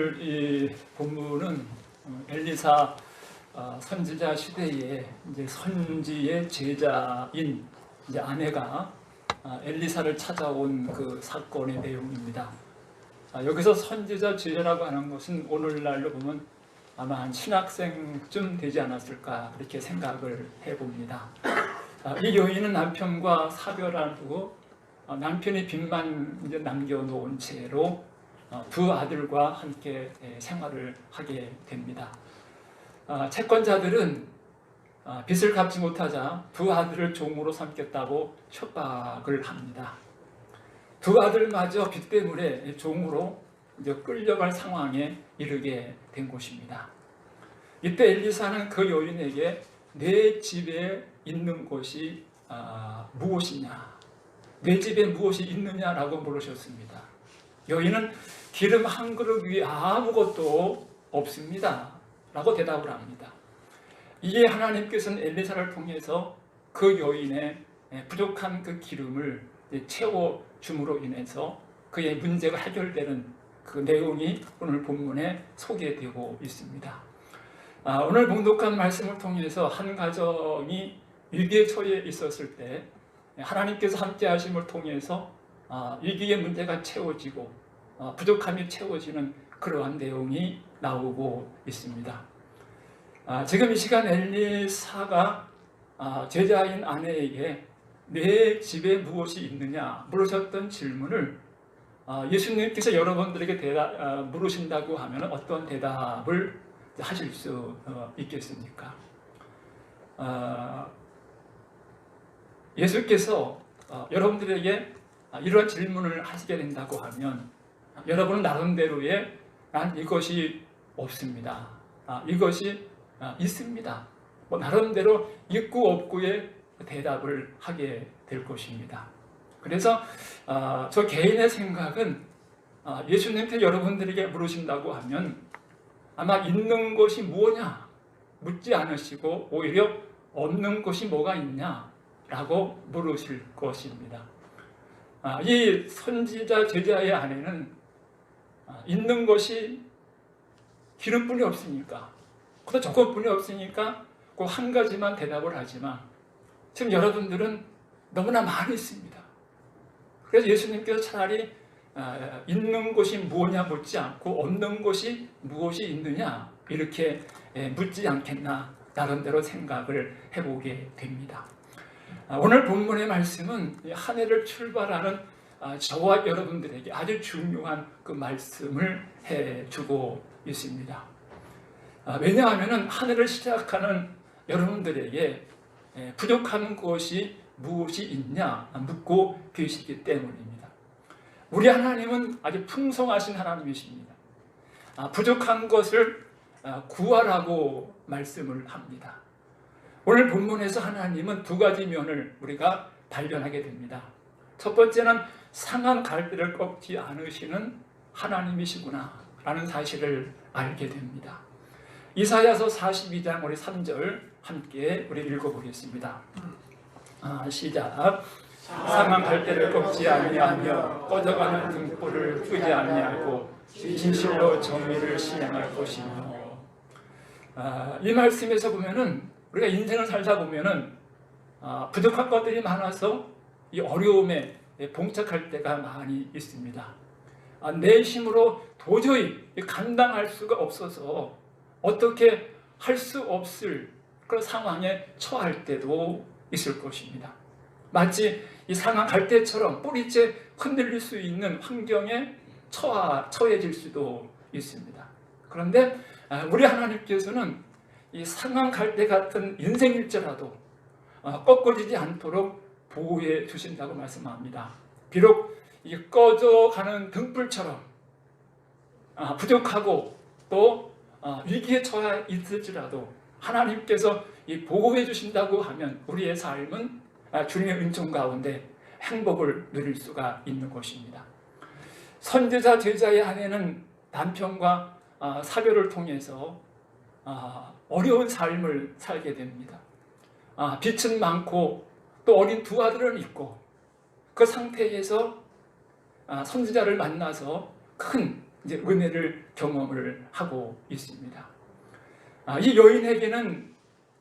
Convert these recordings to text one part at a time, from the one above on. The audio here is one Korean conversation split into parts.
이 본문은 어, 엘리사 어, 선지자 시대에 이제 선지의 제자인 이제 아내가 아, 엘리사를 찾아온 그 사건의 내용입니다. 아, 여기서 선지자 제자라고 하는 것은 오늘날로 보면 아마 한 신학생쯤 되지 않았을까 그렇게 생각을 해봅니다. 아, 이 여인은 남편과 사별하고 어, 남편이 빚만 이제 남겨놓은 채로 어, 두 아들과 함께 예, 생활을 하게 됩니다. 아, 채권자들은 아, 빚을 갚지 못하자 두 아들을 종으로 삼겠다고 협박을 합니다. 두 아들마저 빚 때문에 종으로 이제 끌려갈 상황에 이르게 된 것입니다. 이때 엘리사는 그 여인에게 내 집에 있는 것이 아, 무엇이냐, 내 집에 무엇이 있느냐라고 물으셨습니다. 여인은 기름 한 그릇 위에 아무것도 없습니다. 라고 대답을 합니다. 이에 하나님께서는 엘리사를 통해서 그 여인의 부족한 그 기름을 채워 줌으로 인해서 그의 문제가 해결되는 그 내용이 오늘 본문에 소개되고 있습니다. 아, 오늘 봉독한 말씀을 통해서 한 가정이 위기에 처해 있었을 때 하나님께서 함께 하심을 통해서 아, 위기의 문제가 채워지고 아, 부족함이 채워지는 그러한 내용이 나오고 있습니다. 아, 지금 이 시간 엘리사가 아, 제자인 아내에게 내 집에 무엇이 있느냐 물으셨던 질문을 아, 예수님께서 여러분들에게 대답, 아, 물으신다고 하면 어떤 대답을 하실 수 어, 있겠습니까? 아, 예수께서 어, 여러분들에게 아, 이러한 질문을 하시게 된다고 하면 아, 여러분 나름대로의 난 이것이 없습니다. 아, 이것이 아, 있습니다. 뭐 나름대로 있고 없고의 대답을 하게 될 것입니다. 그래서 아, 저 개인의 생각은 아, 예수님께 여러분들에게 물으신다고 하면 아마 있는 것이 무엇냐 묻지 않으시고 오히려 없는 것이 뭐가 있냐라고 물으실 것입니다. 아, 이 선지자 제자의 아내는 아, 있는 것이 기름뿐이 없으니까 그다 조건뿐이 없으니까 그 한 가지만 대답을 하지만 지금 여러분들은 너무나 많이 있습니다. 그래서 예수님께서 차라리 아, 있는 것이 무엇냐 묻지 않고 없는 것이 무엇이 있느냐 이렇게 예, 묻지 않겠나 나름대로 생각을 해보게 됩니다. 아, 오늘 본문의 말씀은 이한 해를 출발하는 아, 저와 여러분들에게 아주 중요한 그 말씀을 해주고 있습니다. 아, 왜냐하면 한 해를 시작하는 여러분들에게 예, 부족한 것이 무엇이 있냐 묻고 계시기 때문입니다. 우리 하나님은 아주 풍성하신 하나님이십니다. 아, 부족한 것을 아, 구하라고 말씀을 합니다. 오늘 본문에서 하나님은 두 가지 면을 우리가 발견하게 됩니다. 첫 번째는 상한 갈대를 꺾지 않으시는 하나님이시구나 라는 사실을 알게 됩니다. 이사야서 42장 우리 3절 함께 우리 읽어보겠습니다. 아, 시작. 상한 갈대를 꺾지 아니하며 꺼져가는 등불을 끄지 아니하고 진실로 정의를 실행할 것이며 아, 이 말씀에서 보면은 우리가 인생을 살다 보면은 아, 부족한 것들이 많아서 이 어려움에 봉착할 때가 많이 있습니다. 아, 내 힘으로 도저히 감당할 수가 없어서 어떻게 할 수 없을 그런 상황에 처할 때도 있을 것입니다. 마치 이 상황 갈 때처럼 뿌리째 흔들릴 수 있는 환경에 처하, 처해질 수도 있습니다. 그런데 아, 우리 하나님께서는 이 상황 갈 때 같은 인생일지라도 아, 꺾어지지 않도록 보호해 주신다고 말씀합니다. 비록 이 꺼져가는 등불처럼 아, 부족하고 또 아, 위기에 처해 있을지라도 하나님께서 이 보호해 주신다고 하면 우리의 삶은 아, 주님의 은총 가운데 행복을 누릴 수가 있는 것입니다. 선지자 제자의 아내는 남편과 아, 사별을 통해서 아, 어려운 삶을 살게 됩니다. 아, 빚은 많고 또 어린 두 아들은 있고 그 상태에서 아, 선지자를 만나서 큰 이제 은혜를 경험을 하고 있습니다. 아, 이 여인에게는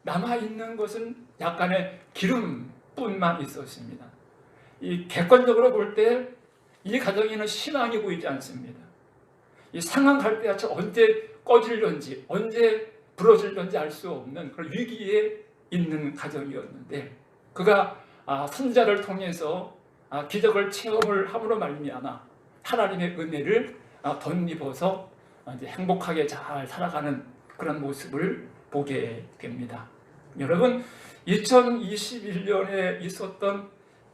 남아 있는 것은 약간의 기름뿐만 있었습니다. 이 객관적으로 볼 때 이 가정에는 희망이 보이지 않습니다. 이 상한 갈대같이 언제 꺼질런지 언제 부러질런지 알 수 없는 그런 위기에 있는 가정이었는데 그가 아, 선자를 통해서 아, 기적을 체험을 함으로 말미암아 하나님의 은혜를 아, 덧입어서 아, 이제 행복하게 잘 살아가는 그런 모습을 보게 됩니다. 여러분 2021년에 있었던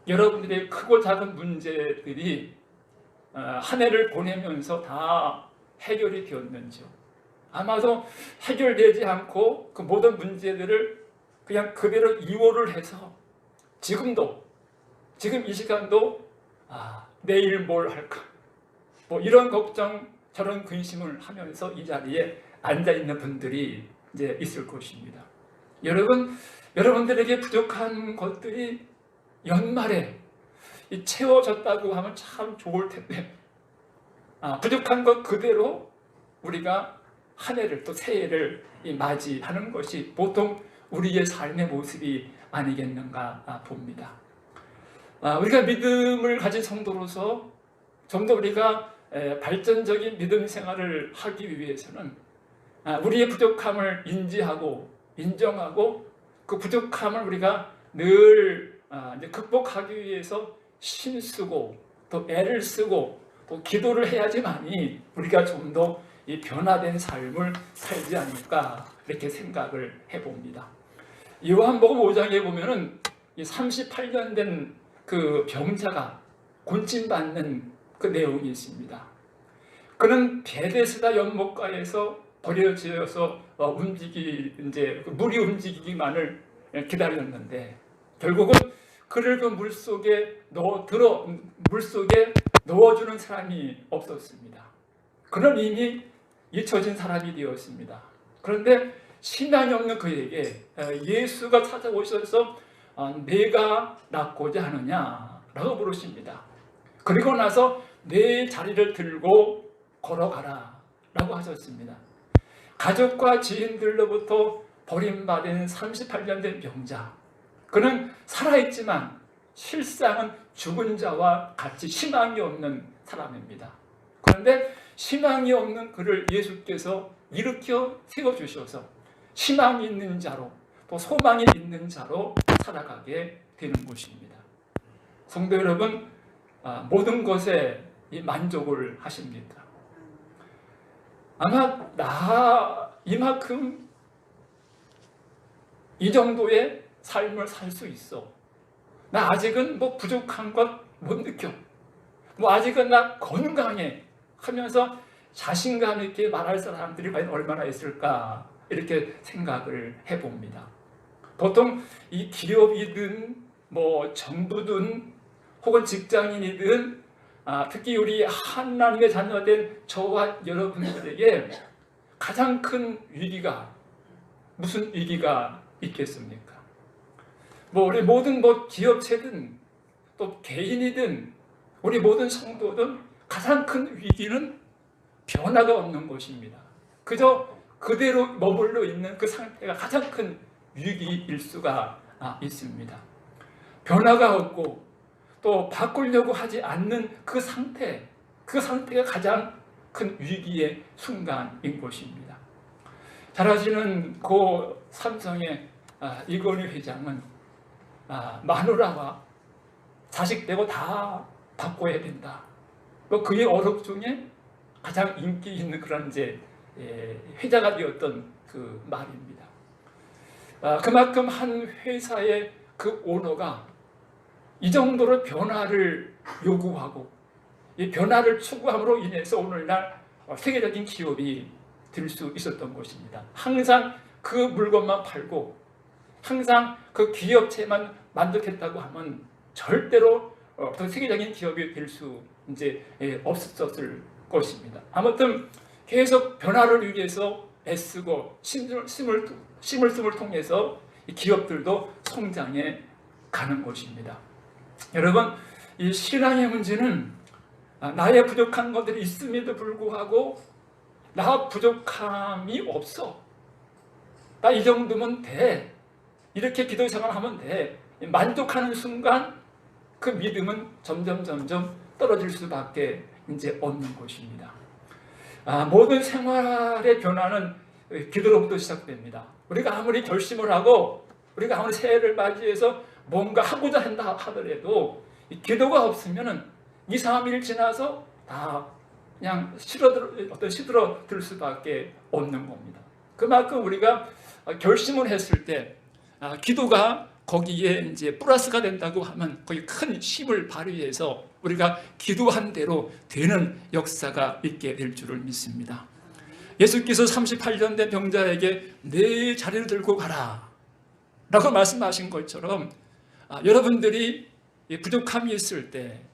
여러분들의 크고 작은 문제들이 어, 한 해를 보내면서 다 해결이 되었는지요. 아마도 해결되지 않고 그 모든 문제들을 그냥 그대로 이호를 해서 지금도 지금 이 시간도 아, 내일 뭘 할까 뭐 이런 걱정 저런 근심을 하면서 이 자리에 앉아 있는 분들이 이제 있을 것입니다. 여러분 여러분들에게 부족한 것들이 연말에 이 채워졌다고 하면 참 좋을 텐데 아, 부족한 것 그대로 우리가 한 해를 또 새해를 이 맞이하는 것이 보통 우리의 삶의 모습이 아니겠는가 아, 봅니다. 아, 우리가 믿음을 가진 성도로서 좀 더 우리가 에, 발전적인 믿음 생활을 하기 위해서는 아, 우리의 부족함을 인지하고 인정하고 그 부족함을 우리가 늘 극복하기 위해서 힘쓰고 또 애를 쓰고 또 기도를 해야지만이 우리가 좀 더 이 변화된 삶을 살지 않을까 이렇게 생각을 해봅니다. 요한복음 5장에 보면은 이 38년 된 그 병자가 곤찜받는 그 내용이 있습니다. 그는 베데스다 연못가에서 버려져서 어, 움직이 이제 그 물이 움직이기만을 기다렸는데 결국은 그를 그 물 속에 넣어 들어 물 속에 넣어주는 사람이 없었습니다. 그는 이미 잊혀진 사람이 되었습니다. 그런데 신앙이 없는 그에게 어, 예수가 찾아오셔서 어, 내가 낫고자 하느냐라고 물으십니다. 그리고 나서 내 자리를 들고 걸어가라 라고 하셨습니다. 가족과 지인들로부터 버림받은 38년 된 병자. 그는 살아있지만 실상은 죽은 자와 같이 희망이 없는 사람입니다. 그런데 희망이 없는 그를 예수께서 일으켜 세워주셔서 희망이 있는 자로 또 소망이 있는 자로 살아가게 되는 것입니다. 성도 여러분, 아, 모든 것에 만족을 하십니까? 아마 나 이만큼 이 정도의 삶을 살 수 있어. 나 아직은 뭐 부족한 것 못 느껴. 뭐 아직은 나 건강해 하면서 자신감 있게 말할 사람들이 과연 얼마나 있을까 이렇게 생각을 해봅니다. 보통 이 기업이든 뭐 정부든 혹은 직장인이든 아, 특히 우리 하나님의 자녀된 저와 여러분들에게 가장 큰 위기가 무슨 위기가 있겠습니까? 뭐 우리 모든 뭐 기업체든 또 개인이든 우리 모든 성도든 가장 큰 위기는 변화가 없는 것입니다. 그저 그대로 머물러 있는 그 상태가 가장 큰 위기일 수가 아, 있습니다. 변화가 없고 또 바꾸려고 하지 않는 그 상태, 그 상태가 가장 큰 위기의 순간인 것입니다. 잘 아시는 고 삼성의 아, 이건희 회장은 아, 마누라와 자식 되고 다 바꿔야 된다. 뭐 그의 어록 중에 가장 인기 있는 그런 이제 예, 회자가 되었던 그 말입니다. 아, 그만큼 한 회사의 그 오너가 이 정도로 변화를 요구하고 이 변화를 추구함으로 인해서 오늘날 세계적인 기업이 될 수 있었던 것입니다. 항상 그 물건만 팔고 항상 그 기업체만 만족했다고 하면 절대로 어떤 세계적인 기업이 될 수 이제 예, 없었을 것입니다. 아무튼 계속 변화를 위해서 애쓰고 힘을, 힘을, 힘을 숨을 통해서 기업들도 성장해 가는 것입니다. 여러분, 이 신앙의 문제는 아, 나의 부족한 것들이 있음에도 불구하고 나 부족함이 없어. 나 이 정도면 돼. 이렇게 기도 생활 하면 돼. 만족하는 순간 그 믿음은 점점 점점 떨어질 수밖에 이제 없는 것입니다. 아, 모든 생활의 변화는 기도로부터 시작됩니다. 우리가 아무리 결심을 하고 우리가 아무리 새해를 맞이해서 뭔가 하고자 한다 하더라도 이 기도가 없으면은 2, 3일 지나서 다 그냥 시들어 어떤 시들어 들 수밖에 없는 겁니다. 그만큼 우리가 결심을 했을 때 아, 기도가 거기에 이제 플러스가 된다고 하면 거기 큰 힘을 발휘해서 우리가 기도한 대로 되는 역사가 있게 될 줄을 믿습니다. 예수께서 38년 된 병자에게 내 자리를 들고 가라 라고 말씀하신 것처럼 아, 여러분들이 이 부족함이 있을 때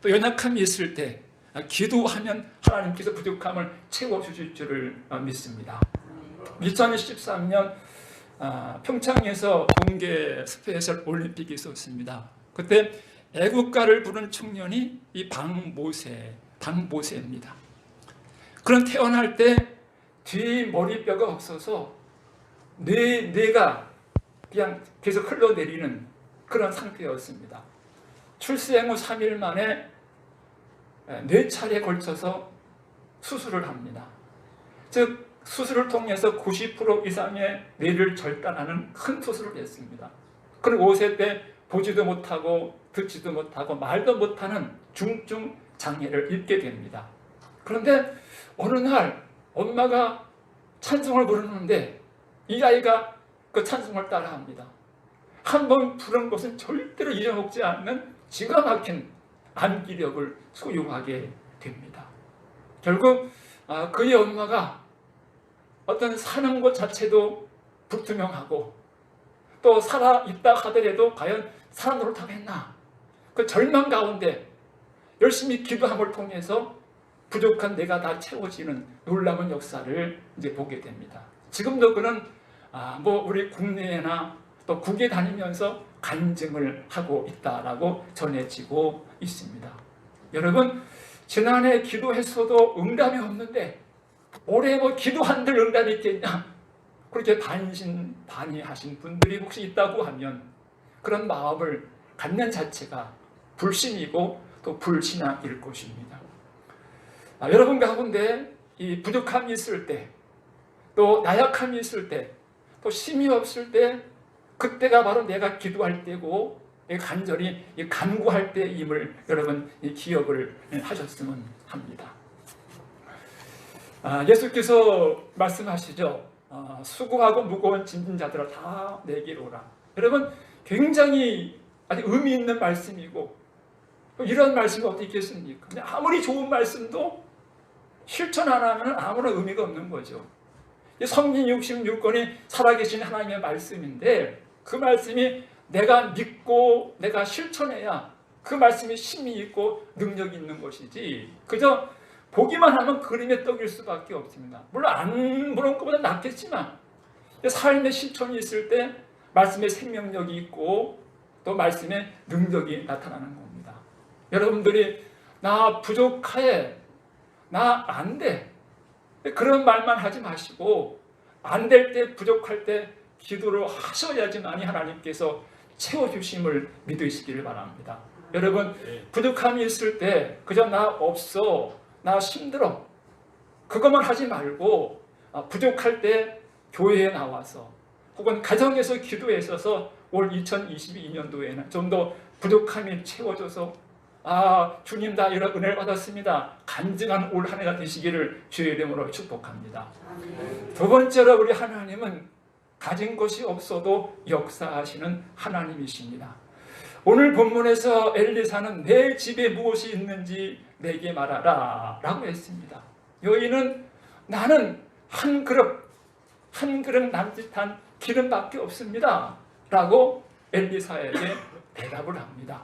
또 연약함이 있을 때 아, 기도하면 하나님께서 부족함을 채워주실 줄을 아, 믿습니다. 2013년 아, 평창에서 동계 스페셜 올림픽이 있었습니다. 그때 애국가를 부른 청년이 이 방모세, 방모세입니다. 그런 태어날 때 뒤 머리뼈가 없어서 뇌, 뇌가 그냥 계속 흘러내리는 그런 상태였습니다. 출생 후 3일 만에 네 차례에 걸쳐서 수술을 합니다. 즉 수술을 통해서 90% 이상의 뇌를 절단하는 큰 수술을 했습니다. 그리고 5세 때 보지도 못하고 듣지도 못하고 말도 못하는 중증 장애를 입게 됩니다. 그런데 어느 날 엄마가 찬송을 부르는데 이 아이가 그 찬송을 따라합니다. 한 번 부른 것은 절대로 잊어먹지 않는 기가 막힌 암기력을 소유하게 됩니다. 결국 아, 그의 엄마가 어떤 사는 것 자체도 불투명하고 또 살아 있다 하더라도 과연 살아 노릇하겠나 그 절망 가운데 열심히 기도함을 통해서 부족한 내가 다 채워지는 놀라운 역사를 이제 보게 됩니다. 지금도 그는 아, 뭐 우리 국내나 또 국에 다니면서 간증을 하고 있다라고 전해지고 있습니다. 여러분 지난해 기도했어도 응답이 없는데 올해 뭐 기도한들 응답이 있겠냐? 그렇게 반신반의하신 분들이 혹시 있다고 하면 그런 마음을 갖는 자체가 불신이고 또 불신앙일 것입니다. 아, 여러분 가운데 이 부족함이 있을 때, 또 나약함이 있을 때, 또 힘이 없을 때, 그때가 바로 내가 기도할 때고 간절히 간구할 때임을 여러분 기억을 하셨으면 합니다. 아, 예수께서 말씀하시죠. 아, 수고하고 무거운 짐진 자들아 다 내게로 오라. 여러분 굉장히 아주 의미 있는 말씀이고 이런 말씀이 어디 있겠습니까? 아무리 좋은 말씀도 실천 안 하면 아무런 의미가 없는 거죠. 성경 66권이 살아계신 하나님의 말씀인데 그 말씀이 내가 믿고 내가 실천해야 그 말씀이 힘이 있고 능력이 있는 것이지 그저 보기만 하면 그림의 떡일 수밖에 없습니다. 물론 안 보는 것보다 낫겠지만 삶의 실천이 있을 때 말씀의 생명력이 있고 또 말씀의 능력이 나타나는 겁니다. 여러분들이 나 부족해 나 안 돼. 그런 말만 하지 마시고 안 될 때 부족할 때 기도를 하셔야지만이 하나님께서 채워주심을 믿으시기를 바랍니다. 여러분 부족함이 있을 때 그저 나 없어 나 힘들어 그것만 하지 말고 아, 부족할 때 교회에 나와서 혹은 가정에서 기도에 있어서 올 2022년도에는 좀 더 부족함이 채워져서 아 주님 다 이런 은혜를 받았습니다. 간증한 올 한 해가 되시기를 주의 이름으로 축복합니다. 두 번째로 우리 하나님은 가진 것이 없어도 역사하시는 하나님이십니다. 오늘 본문에서 엘리사는 내 집에 무엇이 있는지 내게 말하라 라고 했습니다. 여인은 나는 한 그릇 한 그릇 남짓한 기름밖에 없습니다. 라고 엘리사에게 대답을 합니다.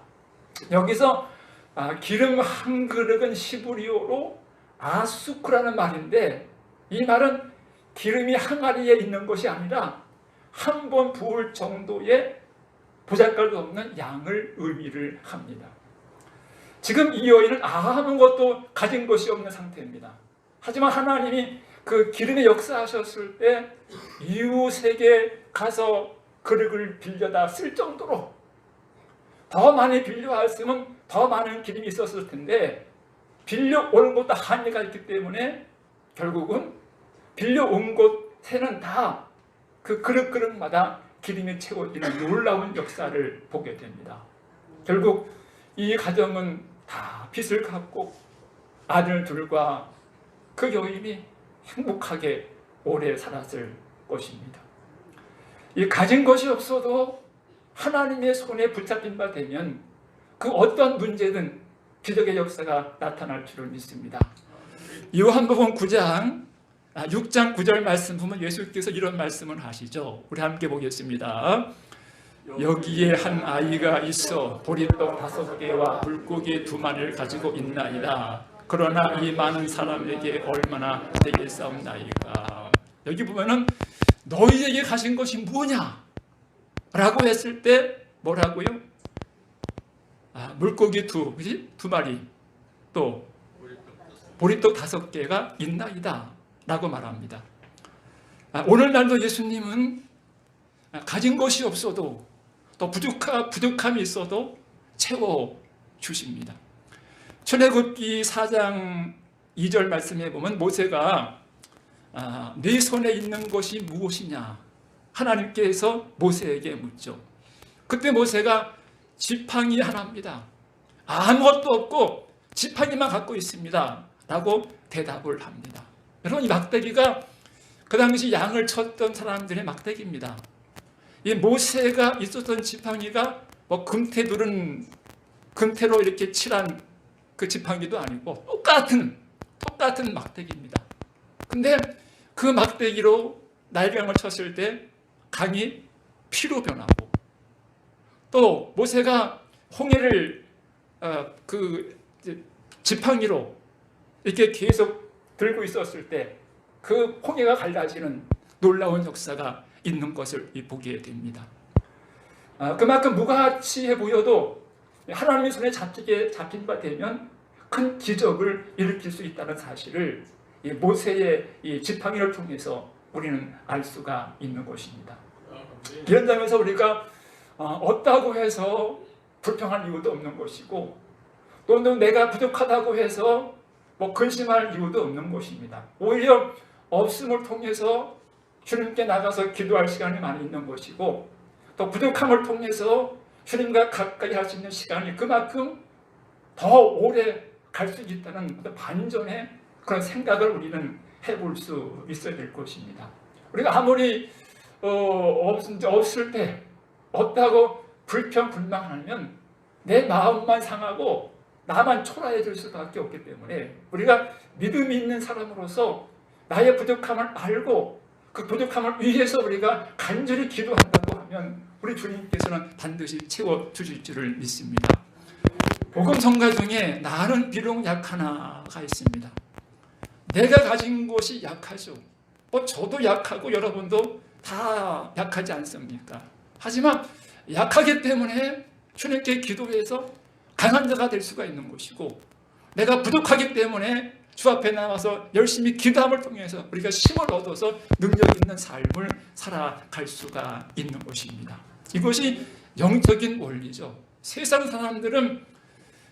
여기서 아, 기름 한 그릇은 시브리오로 아수크라는 말인데 이 말은 기름이 항아리에 있는 것이 아니라 한 번 부을 정도의 보잘것도 없는 양을 의미를 합니다. 지금 이 여인은 아무것도 가진 것이 없는 상태입니다. 하지만 하나님이 그 기름의 역사하셨을 때 이웃에게 가서 그릇을 빌려다 쓸 정도로 더 많이 빌려왔으면 더 많은 기름이 있었을 텐데 빌려온 것도 한계가 있기 때문에 결국은 빌려온 곳에는 다 그 그릇 그릇마다 기름이 채워지는 놀라운 역사를 보게 됩니다. 결국 이 가정은 다 빚을 갚고 아들 둘과 그 여인이 행복하게 오래 살았을 것입니다. 이 가진 것이 없어도 하나님의 손에 붙잡힌 바 되면 그 어떤 문제든 기적의 역사가 나타날 줄을 믿습니다. 요한복음 9장 6장 9절 말씀 보면 예수께서 이런 말씀을 하시죠. 우리 함께 보겠습니다. 여기에 한 아이가 있어 보리떡 다섯 개와 물고기 두 마리를 가지고 있나이다. 그러나 이 많은 사람에게 얼마나 되겠사옵나이까. 여기 보면은 너희에게 가진 것이 뭐냐? 라고 했을 때 뭐라고요? 아, 물고기 두, 그지? 두 마리 또 보리떡 다섯 개가 있나이다. 라고 말합니다. 아, 오늘날도 예수님은 아, 가진 것이 없어도 또 부족하, 부족함이 있어도 채워 주십니다. 출애굽기 4장 2절 말씀에 보면 모세가 아, 네 손에 있는 것이 무엇이냐 하나님께서 모세에게 묻죠. 그때 모세가 지팡이 하나입니다. 아무것도 없고 지팡이만 갖고 있습니다. 라고 대답을 합니다. 여러분 이 막대기가 그 당시 양을 쳤던 사람들의 막대기입니다. 이 모세가 있었던 지팡이가 뭐 금태 누른 금태로 이렇게 칠한 그 지팡이도 아니고 똑같은 똑같은 막대기입니다. 근데 그 막대기로 날강을 쳤을 때 강이 피로 변하고 또 모세가 홍해를 어, 그 지팡이로 이렇게 계속 들고 있었을 때 그 홍해가 갈라지는 놀라운 역사가 있는 것을 보게 됩니다. 아, 그만큼 무가치해 보여도 하나님의 손에 잡히게 잡힌 바 되면 큰 기적을 일으킬 수 있다는 사실을 이 모세의 이 지팡이를 통해서 우리는 알 수가 있는 것입니다. 이런 점에서 우리가 어, 없다고 해서 불평할 이유도 없는 것이고 또는 내가 부족하다고 해서 뭐 근심할 이유도 없는 것입니다. 오히려 없음을 통해서 주님께 나가서 기도할 시간이 많이 있는 것이고 또 부족함을 통해서 주님과 가까이 할 수 있는 시간이 그만큼 더 오래 갈 수 있다는 반전의 그런 생각을 우리는 해볼 수 있어야 될 것입니다. 우리가 아무리 어, 없, 없을 때 없다고 불평 불만하면 내 마음만 상하고 나만 초라해질 수밖에 없기 때문에 우리가 믿음이 있는 사람으로서 나의 부족함을 알고 그 부족함을 위해서 우리가 간절히 기도한다고 하면 우리 주님께서는 반드시 채워 주실 줄을 믿습니다. 복음 성가 중에 나는 비록 약하나가 있습니다. 내가 가진 것이 약하죠. 뭐 저도 약하고 여러분도 다 약하지 않습니까? 하지만 약하기 때문에 주님께 기도해서 강한 자가 될 수가 있는 것이고 내가 부족하기 때문에 주 앞에 나와서 열심히 기도함을 통해서 우리가 힘을 얻어서 능력 있는 삶을 살아갈 수가 있는 것입니다. 이것이 영적인 원리죠. 세상 사람들은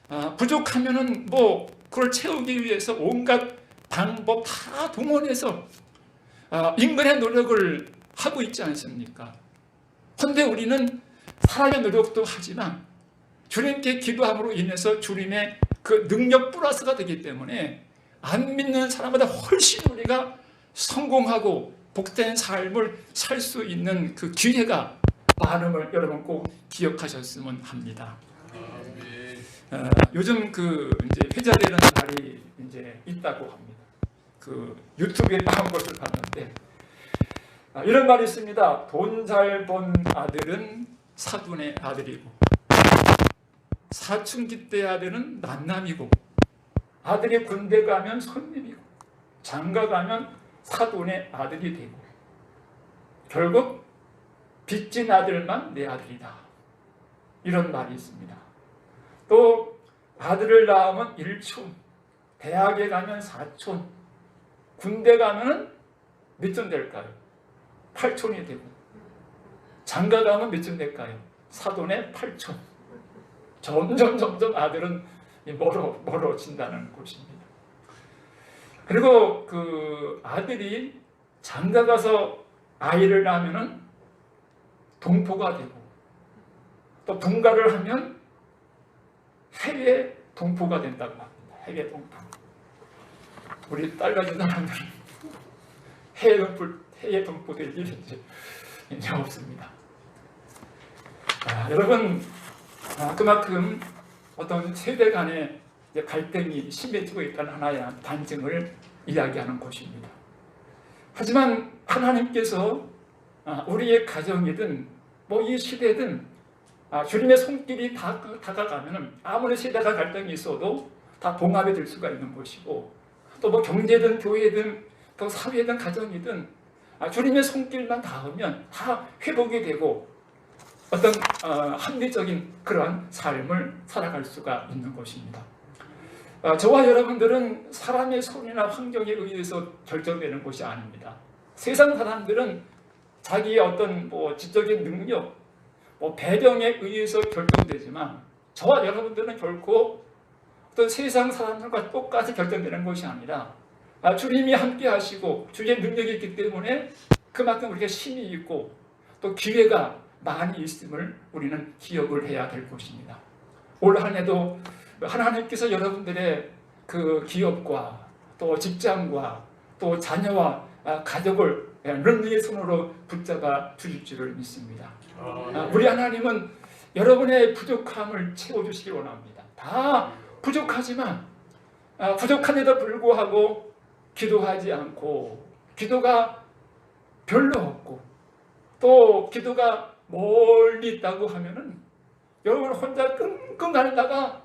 아, 부족하면은 뭐 그걸 채우기 위해서 온갖 방법 다 동원해서 아, 인간의 노력을 하고 있지 않습니까? 그런데 우리는 사람의 노력도 하지만 주님께 기도함으로 인해서 주님의 그 능력 플러스가 되기 때문에 안 믿는 사람보다 훨씬 우리가 성공하고 복된 삶을 살 수 있는 그 기회가 많음을 여러분 꼭 기억하셨으면 합니다. 어, 요즘 그 이제 회자되는 말이 이제 있다고 합니다. 그 유튜브에 나온 것을 봤는데 아, 이런 말이 있습니다. 돈 잘 번 아들은 사돈의 아들이고 사춘기 때 아들은 만남이고 아들이 군대 가면 손님이고 장가 가면 사돈의 아들이 되고 결국 빚진 아들만 내 아들이다. 이런 말이 있습니다. 또 아들을 낳으면 1촌, 대학에 가면 4촌, 군대 가면 몇촌 될까요? 8촌이 되고 장가 가면 몇촌 될까요? 사돈의 8촌. 점점 점점 아들은 멀어 멀어진다는 것입니다. 그리고 그 아들이 장가 가서 아이를 낳으면은 동포가 되고 또 분가를 하면 해외 동포가 된다고 합니다. 해외 동포. 우리 딸 가진 사람들은 해외 동포 해외 동포 될 일이 이제, 없습니다. 아, 여러분 아, 그만큼 어떤 세대 간의 갈등이 심해지고 있다는 하나의 반증을 이야기하는 것입니다. 하지만 하나님께서 아, 우리의 가정이든 뭐 이 시대든 아, 주님의 손길이 다, 다가가면 아무리 세대가 갈등이 있어도 다 봉합이 될 수가 있는 것이고 또 뭐 경제든 교회든 또 사회든 가정이든 아, 주님의 손길만 닿으면 다 회복이 되고 어떤 어, 합리적인 그러한 삶을 살아갈 수가 있는 것입니다. 어, 저와 여러분들은 사람의 손이나 환경에 의해서 결정되는 것이 아닙니다. 세상 사람들은 자기의 어떤 뭐 지적인 능력, 뭐 배경에 의해서 결정되지만 저와 여러분들은 결코 어떤 세상 사람들과 똑같이 결정되는 것이 아니라 아, 주님이 함께 하시고 주의 능력이 있기 때문에 그만큼 우리가 힘이 있고 또 기회가 많이 있음을 우리는 기억을 해야 될 것입니다. 올 한 해도 하나님께서 여러분들의 그 기업과 또 직장과 또 자녀와 아, 가족을 런니의 손으로 붙잡아 주실 줄을 믿습니다. 아, 우리 하나님은 여러분의 부족함을 채워주시기 원합니다. 다 부족하지만 아, 부족한데도 불구하고 기도하지 않고 기도가 별로 없고 또 기도가 멀리 있다고 하면은 여러분 혼자 끙끙 앓다가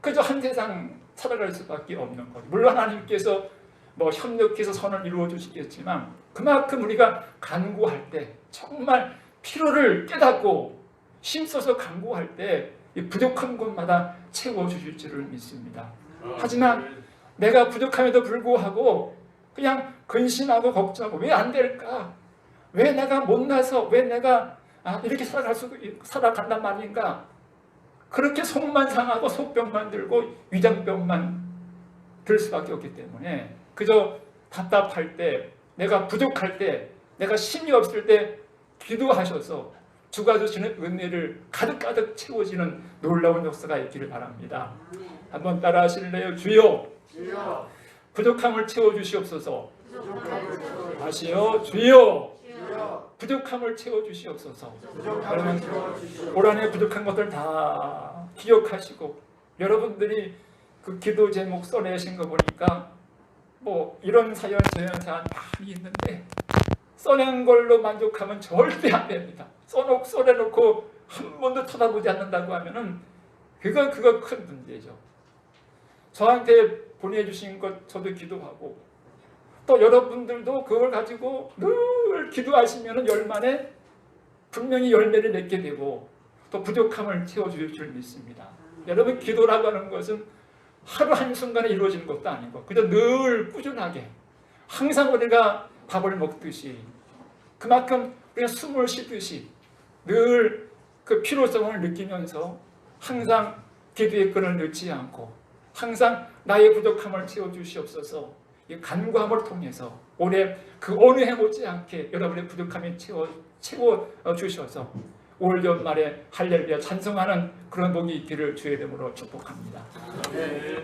그저 한 세상 살아갈 수밖에 없는 거죠. 물론 하나님께서 뭐 협력해서 선을 이루어 주시겠지만 그만큼 우리가 간구할 때 정말 필요를 깨닫고 힘써서 간구할 때이 부족한 곳마다 채워 주실 줄을 믿습니다. 하지만 내가 부족함에도 불구하고 그냥 근심하고 걱정하고 왜 안 될까? 왜 내가 못나서 왜 내가 아, 이렇게 살아갈 수 살아간단 말인가? 그렇게 속만 상하고 속병만 들고 위장병만 들 수밖에 없기 때문에 그저 답답할 때 내가 부족할 때 내가 힘이 없을 때 기도하셔서 주가 주시는 은혜를 가득가득 채워지는 놀라운 역사가 있기를 바랍니다. 한번 따라 하실래요? 주여 주여. 부족함을 채워 주시옵소서. 채워 다시요 주여. 주여. 부족함을 채워 주시옵소서. 부족함을 채워주시오 올 한해 부족한 것들 다 기억하시고 여러분들이 그 기도 제목 써내신 거 보니까 뭐 이런 사연 저런 사연 많이 있는데 써낸 걸로 만족하면 절대 안 됩니다. 써놓고 써내놓고 한 번도 쳐다보지 않는다고 하면은 그거 그거 큰 문제죠. 저한테 보내주신 것 저도 기도하고 또 여러분들도 그걸 가지고 늘 기도하시면은 열만에 분명히 열매를 맺게 되고 또 부족함을 채워줄 줄 믿습니다. 여러분 기도라고 하는 것은 하루 한순간에 이루어지는 것도 아니고 그저 늘 꾸준하게 항상 우리가 밥을 먹듯이 그만큼 우리가 숨을 쉬듯이 늘 그 필요성을 느끼면서 항상 기도의 끈을 넣지 않고 항상 나의 부족함을 채워주시옵소서 이 간구함을 통해서 올해 그 어느 해 못지않게 여러분의 부족함이 채워 채워 주셔서 올 연말에 할렐루야 찬송하는 그런 복이 있기를 주의 이름으로 축복합니다. 네.